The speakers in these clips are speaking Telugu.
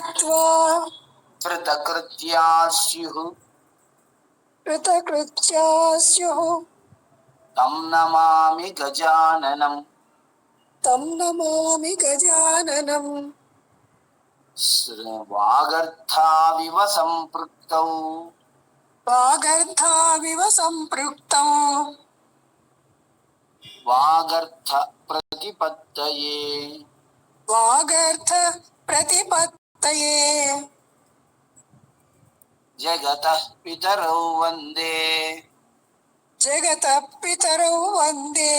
त्वा कृतकृत्या स्युः कृतकृत्या स्युः तं नमामि गजाननम्। तं नमामि गजाननम्। वागर्थाविव सम्पृक्तौ वागर्धाविव सम्पृक्तौ वागर्थ प्रतिपत्तये। वागर्थ प्रतिपत्तये जगतः पितरौ वन्दे जगतः पितरौ वन्दे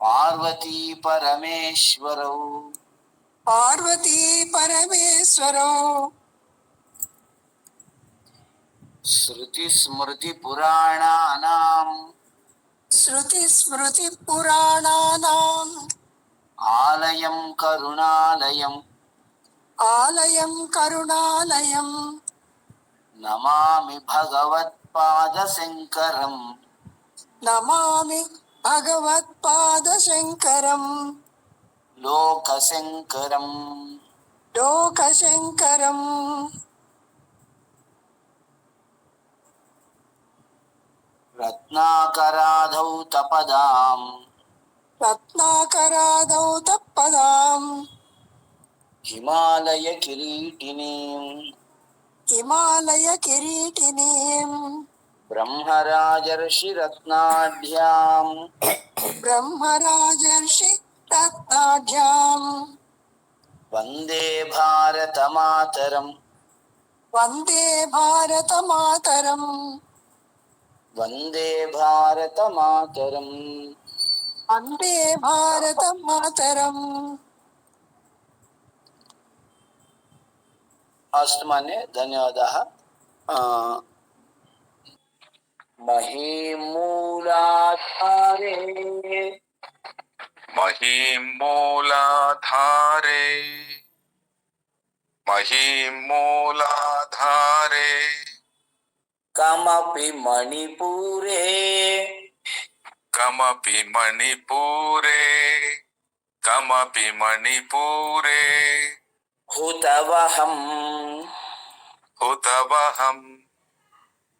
पार्वती परमेश्वरौ पार्वती परमेश्वरौ श्रुतिस्मृतिपुराणानाम् श्रुतिस्मृतिपुराणानाम् आलयं करुणालयम् ఆలయం కరుణాలయం. నమామి భగవత్పాద శంకరం నమామి భగవత్పాద శంకరం లోక శంకరం లోక శంకరం రత్నాకరాధౌ తపదాం. రత్నాకరాధౌ తపదాం. హిమాలయ కిరీటిని. హిమాలయ కిరీటిని. బ్రహ్మరాజర్షి రత్నాఢ్యాం. బ్రహ్మరాజర్షి రత్నాఢ్యాం. వందే భారతమాతరం. వందే భారతమాతరం. వందే భారతమాతరం. వందే భారతమాతరం. भारतमातरम् अस्तमान्य धन्यवादाः महीमूलाधारे। महीमूलाधारे। महीमूलाधारे। कमपि मणिपुरे। कमपि मणिपुरे। कमपि मणिपुरे। हुतवहम् हुतवहम्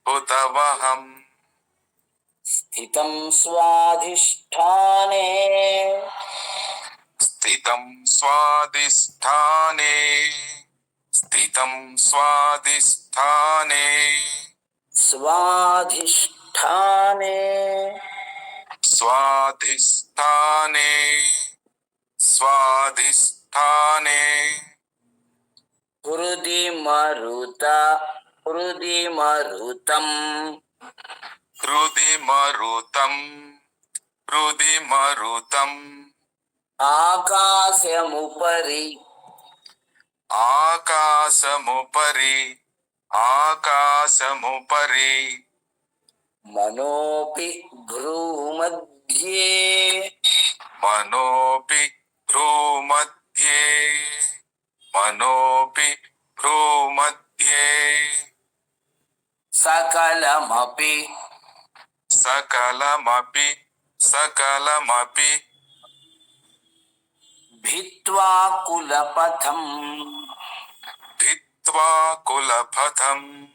हुतवहम् स्थितं स्वाधिष्ठाने। स्थितं स्वादिष्ठाने स्थितं स्वादिष्ठाने स्वाधिष्ठाने। स्वाधिष्ठाने। स्वाधिष्ठाने। हृदि मरुत हृदि मरुतम् हृदि मरुतम् हृदि मरुतम् आकाशमुपरि आकाशमुपरि आकाशमुपरि मनोऽपि भ्रूमध्ये मनोऽपि भ्रूमध्ये मनोऽपि भ्रूमध्ये सकलमपि। सकलमपि सकलमपि। भित्त्वा कुलपथम् भित्त्वा कुलपथम्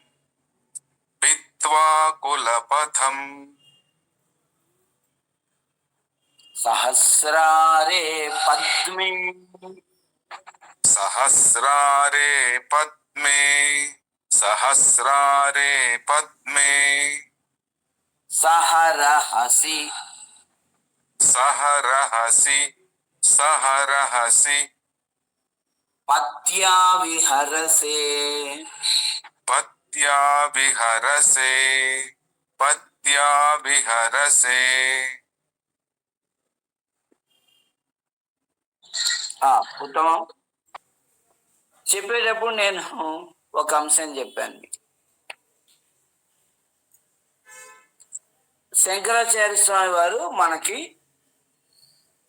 भित्त्वा कुलपथम् सहस्रारे पद्मे। सहस्रारे पद्मे सहस्रारे पद्मे। सहरहसि। सहरहसि सहरहसि। पत्या विहरसे। पत्या विहरसे पत्या विहरसे। हाँ, उत्तमम् చెప్పేటప్పుడు నేను ఒక అంశం చెప్పాను మీకు. శంకరాచార్య స్వామి వారు మనకి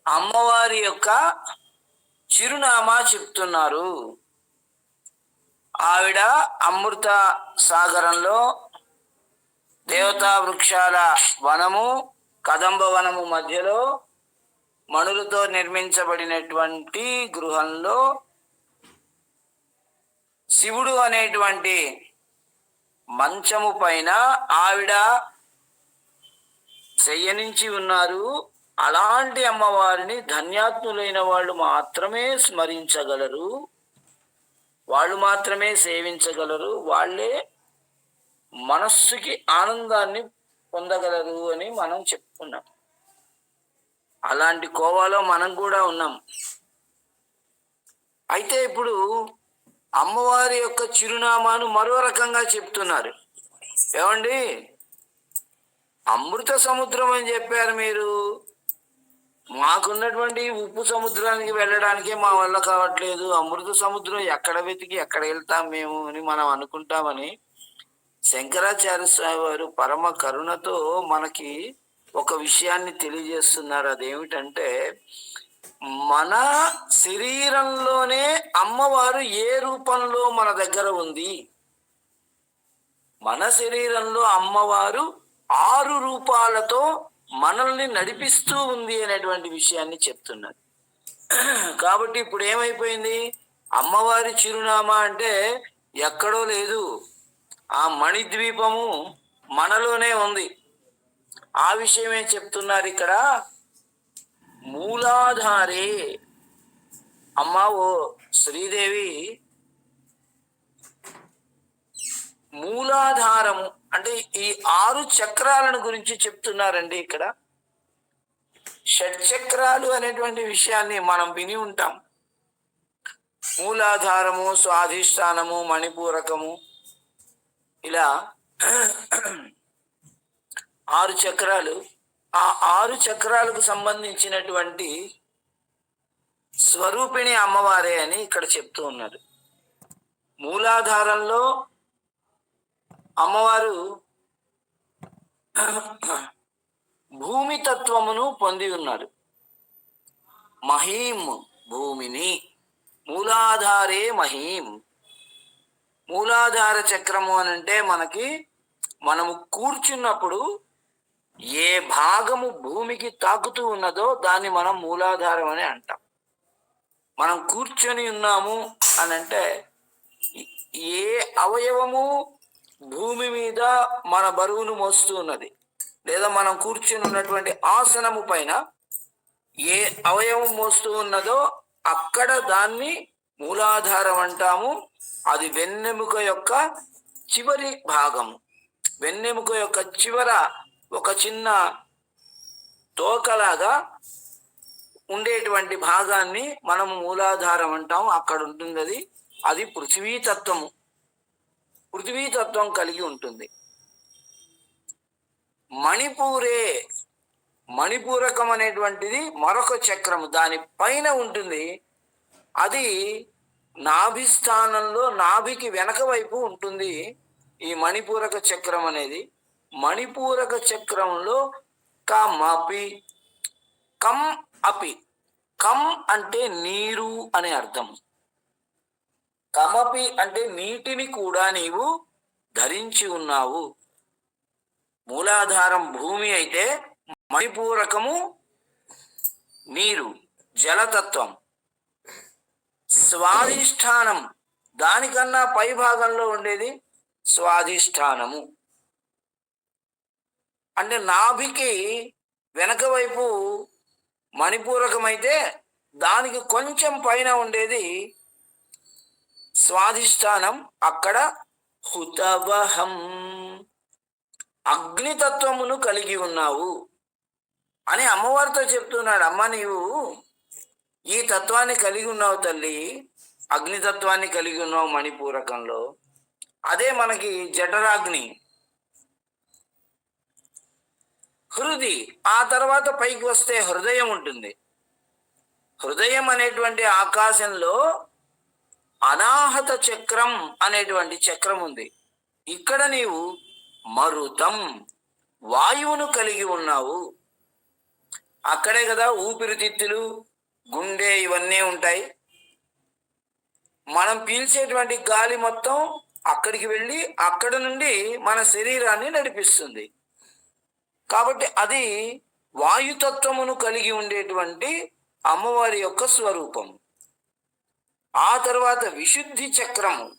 అమ్మవారి యొక్క చిరునామా చెప్తున్నారు ఆవిడ అమృత సాగరంలో దేవతా వృక్షాల వనము కదంబ వనము మధ్యలో మణులతో నిర్మించబడినటువంటి గృహంలో శివుడు అనేటువంటి మంచము పైన ఆవిడ శయనించి ఉన్నారు. అలాంటి అమ్మవారిని ధన్యాత్ములైన వాళ్ళు మాత్రమే స్మరించగలరు. వాళ్ళు మాత్రమే సేవించగలరు. వాళ్ళే మనస్సుకి ఆనందాన్ని పొందగలరు అని మనం చెప్పుకున్నాం. అలాంటి కోవాలో మనం కూడా ఉన్నాం. అయితే ఇప్పుడు అమ్మవారి యొక్క చిరునామాను మరో రకంగా చెప్తున్నారు. ఏమండి? అమృత సముద్రం అని చెప్పారు మీరు. మాకున్నటువంటి ఉప్పు సముద్రానికి వెళ్ళడానికే మా వల్ల కావట్లేదు. అమృత సముద్రం ఎక్కడ వెతికి ఎక్కడ వెళ్తాం మేము అని మనం అనుకుంటామని శంకరాచార్య స్వామి వారు పరమ కరుణతో మనకి ఒక విషయాన్ని తెలియజేస్తున్నారు. అదేమిటంటే మన శరీరంలోనే అమ్మవారు ఏ రూపంలో మన దగ్గర ఉంది? మన శరీరంలో అమ్మవారు ఆరు రూపాలతో మనల్ని నడిపిస్తూ ఉంది అనేటువంటి విషయాన్ని చెప్తున్నారు. కాబట్టి ఇప్పుడు ఏమైపోయింది? అమ్మవారి చిరునామా అంటే ఎక్కడో లేదు. ఆ మణిద్వీపము మనలోనే ఉంది. ఆ విషయమే చెప్తున్నారు ఇక్కడ. మూలాధారే. అమ్మావో ఓ శ్రీదేవి మూలాధారము అంటే ఈ ఆరు చక్రాలను గురించి చెప్తున్నారండి ఇక్కడ. షట్చక్రాలు అనేటువంటి విషయాన్ని మనం విని ఉంటాం. మూలాధారము స్వాధిష్టానము మణిపూరకము ఇలా ఆరు చక్రాలు ఆ ఆరు చక్రాలకు సంబంధించినటువంటి స్వరూపిణి అమ్మవారే అని ఇక్కడ చెప్తూ ఉన్నారు. మూలాధారంలో అమ్మవారు భూమి తత్వమును పొంది ఉన్నారు. మహీం భూమిని మూలాధారే మహీం. మూలాధార చక్రము అని అంటే మనకి మనము కూర్చున్నప్పుడు ఏ భాగము భూమికి తాకుతూ ఉన్నదో దాన్ని మనం మూలాధారం అని అంటాం. మనం కూర్చొని ఉన్నాము అని అంటే ఏ అవయవము భూమి మీద మన బరువును మోస్తూ ఉన్నది? లేదా మనం కూర్చొని ఉన్నటువంటి ఆసనము పైన ఏ అవయవం మోస్తూ ఉన్నదో అక్కడ దాన్ని మూలాధారం అంటాము. అది వెన్నెముక యొక్క చివరి భాగము. వెన్నెముక యొక్క చివర ఒక చిన్న తోకలాగా ఉండేటువంటి భాగాన్ని మనము మూలాధారం అంటాం అక్కడ ఉంటుంది అది అది పృథివీతత్వము పృథివీతత్వం తత్వం కలిగి ఉంటుంది. మణిపూరే మణిపూరకం అనేటువంటిది మరొక చక్రము. దాని పైన ఉంటుంది. అది నాభి స్థానంలో నాభికి వెనక వైపు ఉంటుంది ఈ మణిపూరక చక్రం అనేది. మణిపూరక చక్రంలో కమపి కం అపి. కం అంటే నీరు అనే అర్థం. కమపి అంటే నీటిని కూడా నీవు ధరించి ఉన్నావు. మూలాధారం భూమి అయితే మణిపూరకము నీరు జలతత్వం. స్వాధిష్టానం. దానికన్నా పై భాగంలో ఉండేది స్వాధిష్టానము. అంటే నాభికి వెనక వైపు మణిపూరకమైతే దానికి కొంచెం పైన ఉండేది స్వాధిష్టానం అక్కడ హుతవహం. అగ్నితత్వమును కలిగి ఉన్నావు అని అమ్మవారితో చెప్తున్నాడు. అమ్మ నీవు ఈ తత్వాన్ని కలిగి ఉన్నావు తల్లి. అగ్నితత్వాన్ని కలిగి ఉన్నావు మణిపూరకంలో. అదే మనకి జఠరాగ్ని. హృది ఆ తర్వాత పైకి వస్తే హృదయం ఉంటుంది. హృదయం అనేటువంటి ఆకాశంలో అనాహత చక్రం అనేటువంటి చక్రం ఉంది. ఇక్కడ నీవు మరుతం వాయువును కలిగి ఉన్నావు. అక్కడే కదా ఊపిరితిత్తులు గుండె ఇవన్నీ ఉంటాయి. మనం పీల్చేటువంటి గాలి మొత్తం అక్కడికి వెళ్ళి అక్కడ నుండి మన శరీరాన్ని నడిపిస్తుంది. కాబట్టి అది వాయుతత్వమును కలిగి ఉండేటువంటి అమ్మవారి యొక్క స్వరూపం. ఆ తర్వాత విశుద్ధి చక్రము.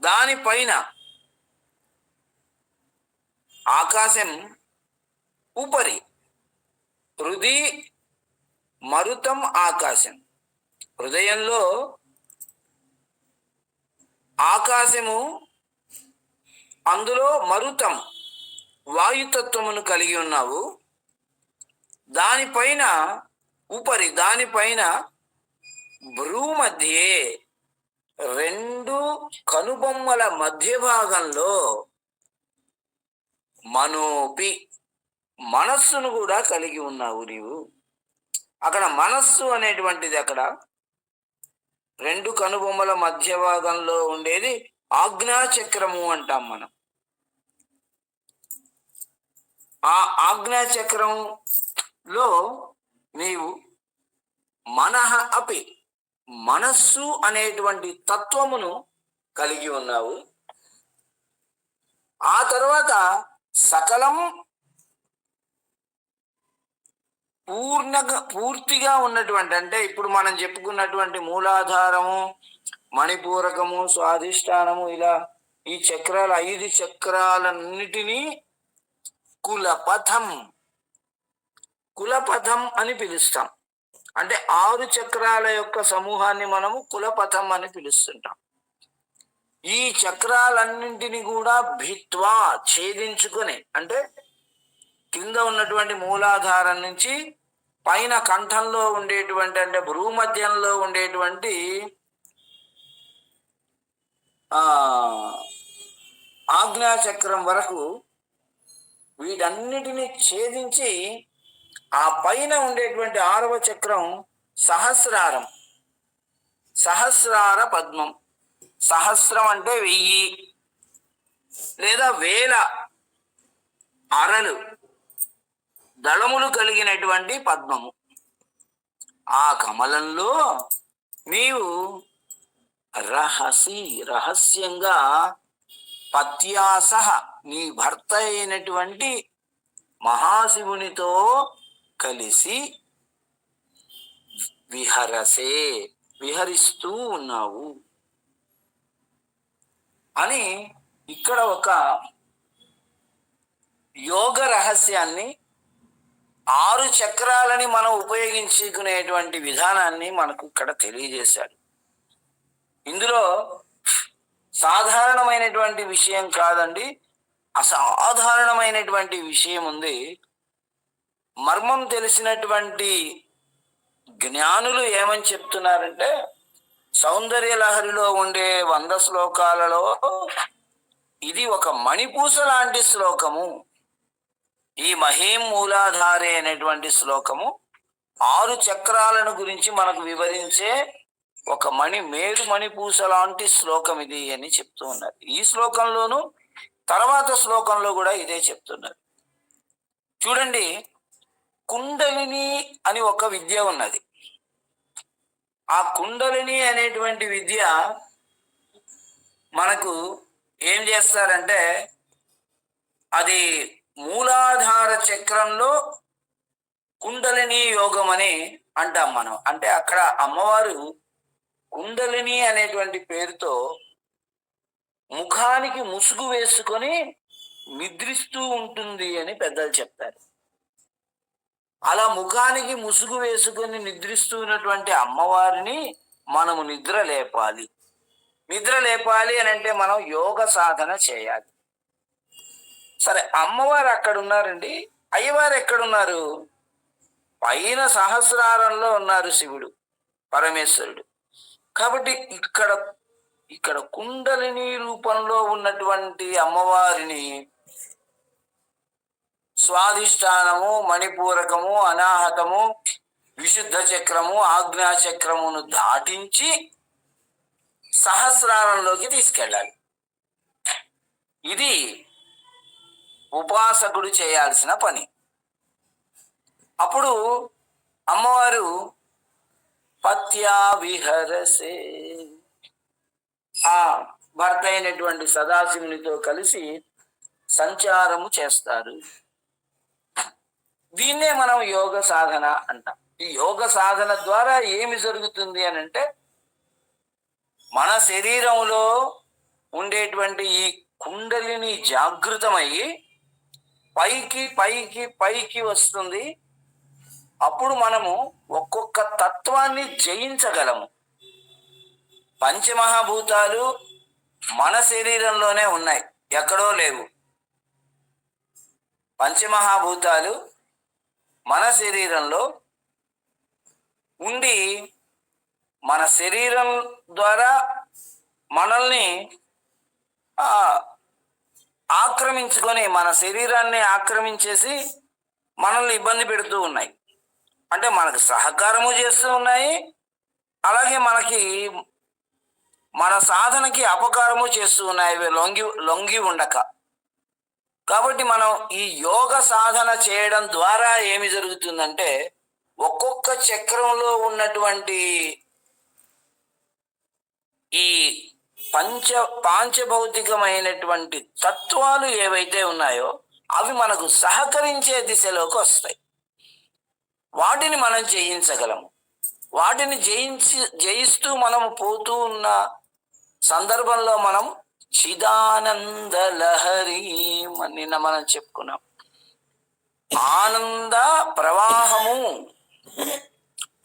దానిపైన ఆకాశం ఉపరి హృది మరుతం ఆకాశం. హృదయంలో ఆకాశము అందులో మరుతం వాయుతత్వమును కలిగి ఉన్నావు. దానిపైన ఉపరి దానిపైన భ్రూ మధ్యే రెండు కనుబొమ్మల మధ్య భాగంలో మనోపి మనస్సును కూడా కలిగి ఉన్నావు నీవు. అక్కడ మనస్సు అనేటువంటిది అక్కడ. రెండు కనుబొమ్మల మధ్య భాగంలో ఉండేది ఆజ్ఞా చక్రము అంటాం మనం. ఆ ఆజ్ఞా చక్రంలో నీవు మనహ అపి మనస్సు అనేటువంటి తత్వమును కలిగి ఉన్నావు. ఆ తర్వాత సకలం పూర్ణగా పూర్తిగా ఉన్నటువంటి అంటే ఇప్పుడు మనం చెప్పుకున్నటువంటి మూలాధారము మణిపూరకము స్వాధిష్టానము ఇలా ఈ చక్రాల ఐదు చక్రాలన్నిటినీ కులపథం. కులపథం అని పిలుస్తాం. అంటే ఆరు చక్రాల యొక్క సమూహాన్ని మనము కులపథం అని పిలుస్తుంటాం. ఈ చక్రాలన్నింటిని కూడా భిత్వా ఛేదించుకొని అంటే కింద ఉన్నటువంటి మూలాధారం నుంచి పైన కంఠంలో ఉండేటువంటి అంటే భూమధ్యంలో ఉండేటువంటి ఆ ఆజ్ఞాచక్రం వరకు వీటన్నిటిని ఛేదించి ఆ పైన ఉండేటువంటి ఆరవ చక్రం సహస్రారం. సహస్రార పద్మం. సహస్రం అంటే వెయ్యి లేదా వేల అరలు దళములు కలిగినటువంటి పద్మము. ఆ కమలంలో నీవు రహసి రహస్యంగా పత్యాసహ నీ భర్త అయినటువంటి మహాశివునితో కలిసి విహరసే విహరిస్తూ ఉన్నావు. అని ఇక్కడ ఒక యోగ రహస్యాన్ని ఆరు చక్రాలని మనం ఉపయోగించుకునేటువంటి విధానాన్ని మనకు ఇక్కడ తెలియజేశాడు. ఇందులో సాధారణమైనటువంటి విషయం కాదండి. అసాధారణమైనటువంటి విషయం ఉంది. మర్మం తెలిసినటువంటి జ్ఞానులు ఏమని చెప్తున్నారంటే సౌందర్య లహరిలో ఉండే వంద శ్లోకాలలో ఇది ఒక మణిపూస లాంటి శ్లోకము. ఈ మహీం మూలాధారి అనేటువంటి శ్లోకము ఆరు చక్రాలను గురించి మనకు వివరించే ఒక మణి మేరు మణిపూస లాంటి శ్లోకం ఇది అని చెప్తూ ఉన్నారు. ఈ శ్లోకంలోనూ తర్వాత శ్లోకంలో కూడా ఇదే చెప్తున్నారు. చూడండి కుండలిని అని ఒక విద్య ఉన్నది. ఆ కుండలిని అనేటువంటి విద్య మనకు ఏం చేస్తారంటే అది మూలాధార చక్రంలో కుండలిని యోగం అని అంటాం మనం. అంటే అక్కడ అమ్మవారు కుండలిని అనేటువంటి పేరుతో ముఖానికి ముసుగు వేసుకొని నిద్రిస్తూ ఉంటుంది అని పెద్దలు చెప్తారు. అలా ముఖానికి ముసుగు వేసుకొని నిద్రిస్తూ ఉన్నటువంటి అమ్మవారిని మనము నిద్ర లేపాలి. నిద్ర లేపాలి అని అంటే మనం యోగ సాధన చేయాలి. సరే అమ్మవారు అక్కడ ఉన్నారండి అయ్యవారు ఎక్కడున్నారు? పైన సహస్రారంలో ఉన్నారు శివుడు పరమేశ్వరుడు. కాబట్టి ఇక్కడ ఇక్కడ కుండలిని రూపంలో ఉన్నటువంటి అమ్మవారిని స్వాధిష్టానము మణిపూరకము అనాహతము విశుద్ధ చక్రము ఆజ్ఞా చక్రమును దాటించి సహస్రారంలోకి తీసుకెళ్ళాలి. ఇది ఉపాసకుడు చేయాల్సిన పని. అప్పుడు అమ్మవారు పత్యా విహరసే ఆ భర్త అయినటువంటి సదాశివునితో కలిసి సంచారము చేస్తారు. దీన్నే మనం యోగ సాధన అంటాం. ఈ యోగ సాధన ద్వారా ఏమి జరుగుతుంది అని అంటే మన శరీరంలో ఉండేటువంటి ఈ కుండలిని జాగృతమయ్యి పైకి పైకి పైకి వస్తుంది. అప్పుడు మనము ఒక్కొక్క తత్వాన్ని జయించగలము. పంచమహాభూతాలు మన శరీరంలోనే ఉన్నాయి. ఎక్కడో లేవు. పంచమహాభూతాలు మన శరీరంలో ఉండి మన శరీరం ద్వారా మనల్ని ఆక్రమించుకొని మన శరీరాన్ని ఆక్రమించేసి మనల్ని ఇబ్బంది పెడుతూ ఉన్నాయి. అంటే మనకు సహకారము చేస్తూ ఉన్నాయి. అలాగే మనకి మన సాధనకి అపకారము చేస్తూ ఉన్నాయి లొంగి లొంగి ఉండక. కాబట్టి మనం ఈ యోగ సాధన చేయడం ద్వారా ఏమి జరుగుతుందంటే ఒక్కొక్క చక్రంలో ఉన్నటువంటి ఈ పంచ పాంచభౌతికమైనటువంటి తత్వాలు ఏవైతే ఉన్నాయో అవి మనకు సహకరించే దిశలోకి వస్తాయి. వాటిని మనం జయించగలము. వాటిని జయించి జయిస్తూ మనము పోతూ ఉన్న సందర్భంలో మనం చిదానంద లహరి నిన్న మనం చెప్పుకున్నాం. ఆనంద ప్రవాహము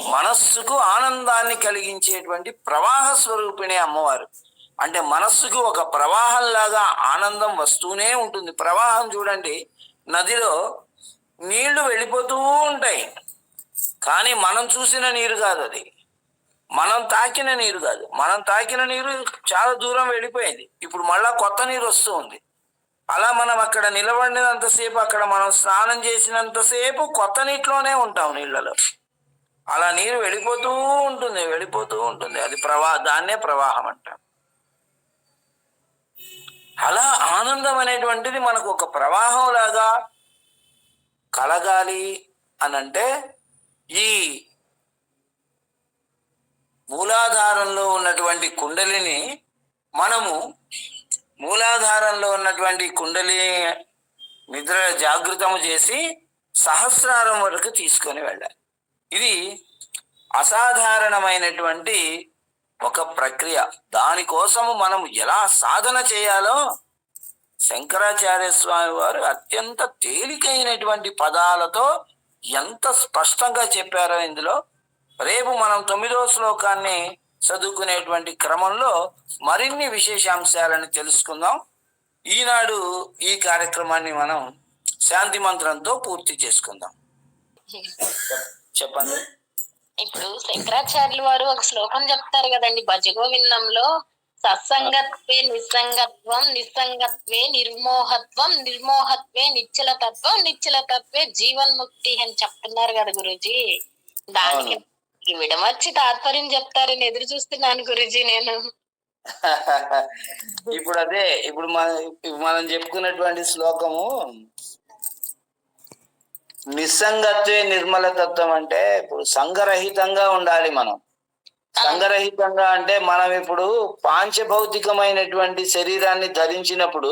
మనస్సుకు ఆనందాన్ని కలిగించేటువంటి ప్రవాహ స్వరూపిణి అమ్మవారు. అంటే మనస్సుకు ఒక ప్రవాహంలాగా ఆనందం వస్తూనే ఉంటుంది. ప్రవాహం చూడండి నదిలో నీళ్ళు వెళ్ళిపోతూ ఉంటాయి. కానీ మనం చూసిన నీరు కాదు అది. మనం తాకిన నీరు కాదు. మనం తాకిన నీరు చాలా దూరం వెళ్ళిపోయింది. ఇప్పుడు మళ్ళా కొత్త నీరు వస్తూ ఉంది. అలా మనం అక్కడ నిలబడినంతసేపు అక్కడ మనం స్నానం చేసినంతసేపు కొత్త నీటిలోనే ఉంటాం నీళ్ళలో. అలా నీరు వెళ్ళిపోతూ ఉంటుంది వెళ్ళిపోతూ ఉంటుంది. అది ప్రవాహ దాన్నే ప్రవాహం అంటాం అలా ఆనందం అనేటువంటిది మనకు ఒక ప్రవాహం లాగా కలగాలి అని అంటే ఈ మూలాధారంలో ఉన్నటువంటి కుండలిని మనము మూలాధారంలో ఉన్నటువంటి కుండలి నిద్ర జాగృతము చేసి సహస్రారం వరకు తీసుకొని వెళ్ళాలి. ఇది అసాధారణమైనటువంటి ఒక ప్రక్రియ. దానికోసము మనం ఎలా సాధన చేయాలో శంకరాచార్య స్వామి వారు అత్యంత తేలికైనటువంటి పదాలతో ఎంత స్పష్టంగా చెప్పారో ఇందులో రేపు మనం తొమ్మిదో శ్లోకాన్ని చదువుకునేటువంటి క్రమంలో మరిన్ని విశేషాంశాలను తెలుసుకుందాం. ఈనాడు ఈ కార్యక్రమాన్ని మనం శాంతి మంత్రంతో పూర్తి చేసుకుందాం. చెప్పండి. ఇప్పుడు శంకరాచార్యులు వారు ఒక శ్లోకం చెప్తారు కదండి. భజగోవిందంలో సత్సంగత్వే నిస్సంగత్వం నిస్సంగత్వే నిర్మోహత్వం నిర్మోహత్వే నిశ్చల తత్వం నిశ్చల తత్వే జీవన్ముక్తి అని చెప్తున్నారు కదా గురుజీ. దానికి. ఈ విడమర్చి తాత్పర్యం చెప్తారని ఎదురు చూస్తున్నాను గురుజీ నేను. ఇప్పుడు అదే ఇప్పుడు మన చెప్పుకున్నటువంటి శ్లోకము నిస్సంగత్వే నిర్మల తత్వం అంటే ఇప్పుడు సంఘరహితంగా ఉండాలి మనం. సంఘరహితంగా అంటే మనం ఇప్పుడు పాంచభౌతికమైనటువంటి శరీరాన్ని ధరించినప్పుడు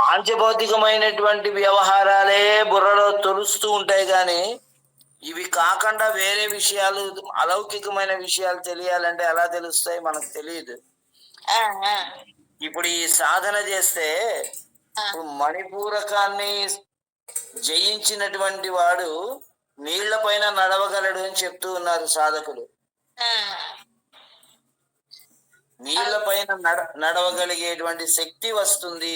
పాంచభౌతికమైనటువంటి వ్యవహారాలే బుర్రలో తొలుస్తూ ఉంటాయి కానీ ఇవి కాకుండా వేరే విషయాలు అలౌకికమైన విషయాలు తెలియాలంటే ఎలా తెలుస్తాయి మనకు తెలియదు. ఇప్పుడు ఈ సాధన చేస్తే మణిపూరకాన్ని జయించినటువంటి వాడు నీళ్ళ పైన నడవగలడు అని చెప్తూ ఉన్నారు సాధకులు. నీళ్ళ పైన నడ నడవగలిగేటువంటి శక్తి వస్తుంది.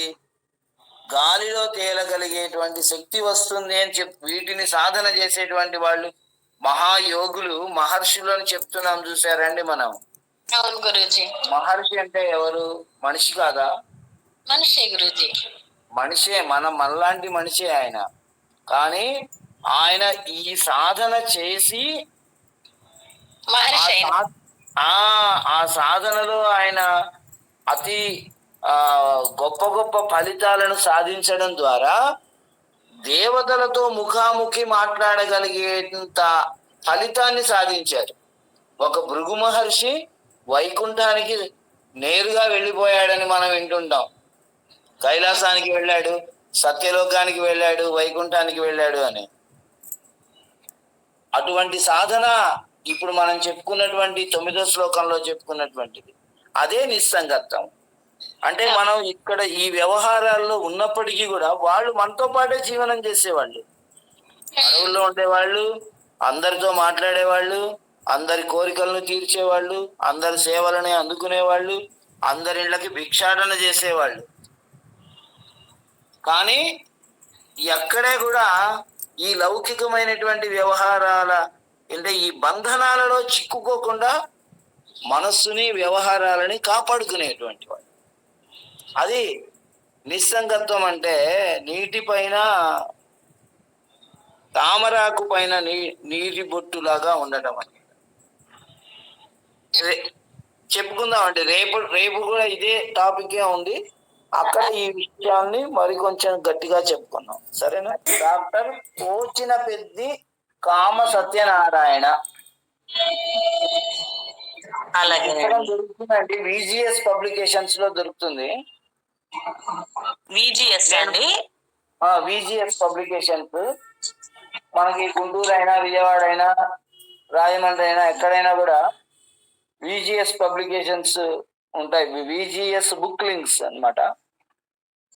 గాలిలో తేలగలిగేటువంటి శక్తి వస్తుంది అని చెప్ వీటిని సాధన చేసేటువంటి వాళ్ళు మహాయోగులు మహర్షులు అని చెప్తున్నాం చూసారండి మనం. మహర్షి అంటే ఎవరు? మనిషి కాదా? మనిషే గురుజీ. మనిషే మన మనలాంటి మనిషే ఆయన. కానీ ఆయన ఈ సాధన చేసి ఆ సాధనలో ఆయన అతి గొప్ప గొప్ప ఫలితాలను సాధించడం ద్వారా దేవతలతో ముఖాముఖి మాట్లాడగలిగేంత ఫలితాన్ని సాధించారు. ఒక భృగు మహర్షి వైకుంఠానికి నేరుగా వెళ్ళిపోయాడని మనం వింటుంటాం. కైలాసానికి వెళ్ళాడు సత్యలోకానికి వెళ్ళాడు వైకుంఠానికి వెళ్ళాడు అని. అటువంటి సాధన ఇప్పుడు మనం చెప్పుకున్నటువంటి తొమ్మిదో శ్లోకంలో చెప్పుకున్నటువంటిది. అదే నిస్సంగత్వం. అంటే మనం ఇక్కడ ఈ వ్యవహారాల్లో ఉన్నప్పటికీ కూడా వాళ్ళు మనతో పాటే జీవనం చేసేవాళ్ళు. అడవుల్లో ఉండేవాళ్ళు అందరితో మాట్లాడేవాళ్ళు అందరి కోరికలను తీర్చేవాళ్ళు అందరి సేవలని అందుకునేవాళ్ళు అందరి ఇళ్ళకి భిక్షాటన చేసేవాళ్ళు. కానీ ఎక్కడే కూడా ఈ లౌకికమైనటువంటి వ్యవహారాల అంటే ఈ బంధనాలలో చిక్కుకోకుండా మనస్సుని వ్యవహారాలని కాపాడుకునేటువంటి వాడు అది నిస్సంగత్వం అంటే నీటి పైన తామరాకు పైన నీ నీటి బొట్టులాగా ఉండటం అని. చెప్పుకుందామండి రేపు రేపు కూడా ఇదే టాపికే ఉంది. అక్కడ ఈ విషయాన్ని మరి కొంచెం గట్టిగా చెప్పుకున్నాం సరేనా? డాక్టర్ పోచిన పెద్ది కామ సత్యనారాయణ. అలాగే. దొరుకుతుందండి. విజిఎస్ పబ్లికేషన్స్లో దొరుకుతుంది. విజిఎస్ అండి. విజిఎస్ పబ్లికేషన్స్ మనకి గుంటూరు అయినా విజయవాడ అయినా రాజమండ్రి అయినా ఎక్కడైనా కూడా విజిఎస్ పబ్లికేషన్స్ ఉంటాయి. విజిఎస్ బుక్ లింక్స్ అన్నమాట.